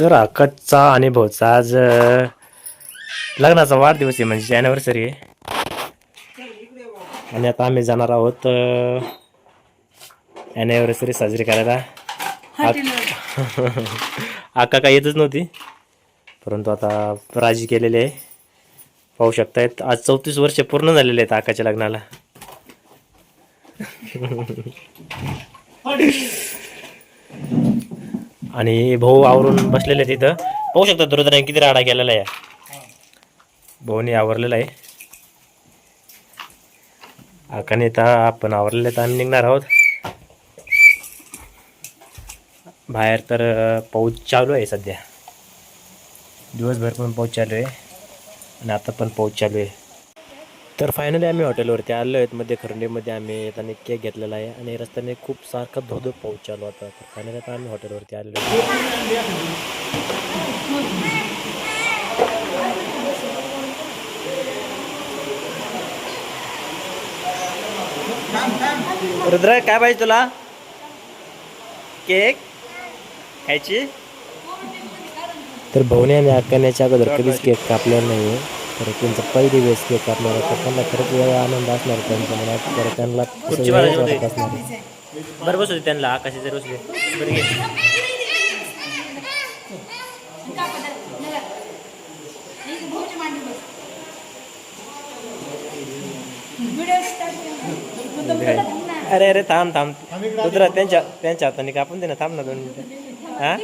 तर आकाशचा आणि भाऊचा आज लग्नाचा वाढदिवस आहे म्हणजे अॅनिव्हर्सरी आहे. आणि आता आम्ही जाणार आहोत अॅनिव्हर्सरी साजरी करायला. आका काय येतच नव्हती. परंतु आता राजी केलेली आहे. पाहू शकतायत. आज चौतीस वर्ष पूर्ण झालेले आहेत आकाच्या लग्नाला. आणि भाऊ आवरून बसलेले तिथं पाहू शकता दुर्धने किती राडा गेलेला आहे. भाऊने आवरलेला आहे. आकाने तर आपण आवरलेले तर आम्ही निघणार आहोत. बाहेर तर पाऊस चालू आहे सध्या. दिवसभर पण पाऊस चालू आहे. आणि आता पण पाऊस चालू आहे. तर फायनली आम्ही हॉटेलवरती आलो आहेत. मध्ये खरंडीमध्ये आम्ही येताना केक घेतलेला आहे आणि रस्त्याने खूप सारखा धोधो पाऊस चालू होता. तर फायनली आता आम्ही हॉटेलवरती आलेलो. रुद्र काय पाहिजे तुला? केक खायची? तर भाऊने आणि अक्काण्याच्या अगोदर कधीच केक कापलेला नाही आहे तर त्यांचा पहिली वेळेस केक कापणार तर त्यांना खरंच वेगळा आनंद असणार त्यांच्या मनात तर त्यांना असं वेगळंच वाटत असणार. बरं बसू दे त्यांना आकाशी जर बसू दे. बरं घे. अरे अरे थांब थांब. रुद्र त्यांच्या त्यांच्या हाताने कापून दे ना. थांब ना दोन मिनिटं. हा?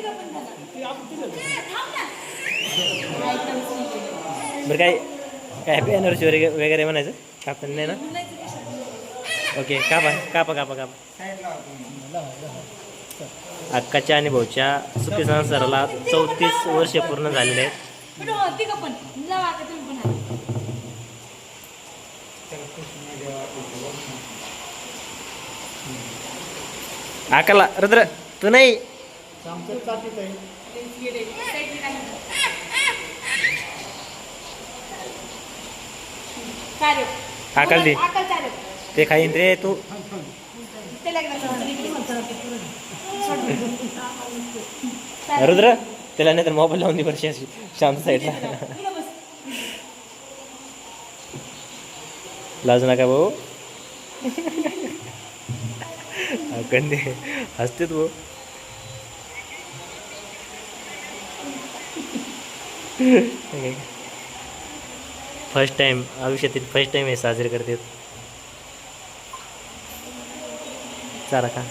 बरं काय काय हॅपी अॅनिव्हर्सरी वगैरे वगैरे म्हणायचं? कापून नाही ना? ओके कापा कापा कापा कापा. अक्काच्या आणि भाऊच्या सुखी संसाराला चौतीस वर्ष पूर्ण झालेले आहेत. पण. आकाला रुद्र तू नाही? आकाल दे. ते खाईन रे तू. रुद्र त्याला नाही तर मोबाईल लावून दे वर्षी अशी शांत साईडला लाजू नका भाऊ. कंदे हसतेत भाऊ फर्स्ट टाइम आयुष्यातील फर्स्ट टाइम हे साजरे करतात चारा का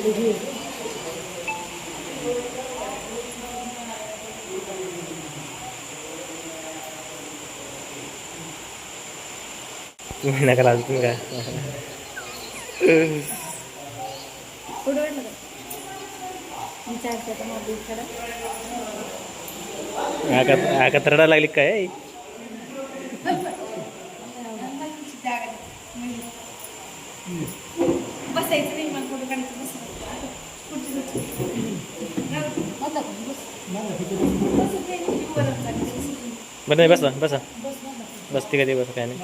Thank you. लाजू तुम्ही काय आका आका तरडा लागली काय बसायचं नाही मला फोटो काढायचं बरं नाही बसा बसा बस ती कधी बसा काय नाही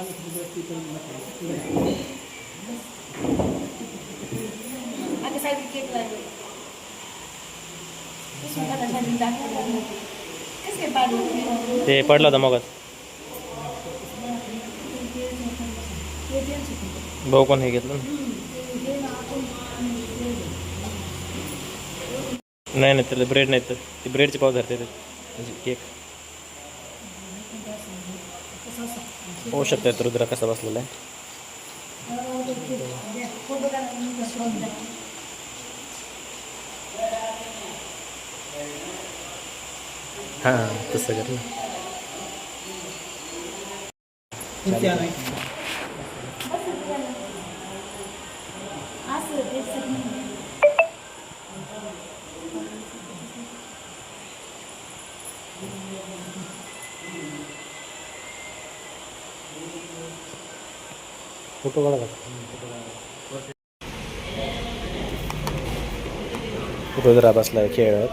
ते पडलं होतं मग भाऊ कोण हे घेतलं? नाही नाही त्याला ब्रेड नाही तर. ते ब्रेडचे पाव धरते ते म्हणजे केक होऊ शकते रुद्र कसा बसलेला आहे? हां तसं कर फोटो काढा रुद्रा बसलाय खेळत.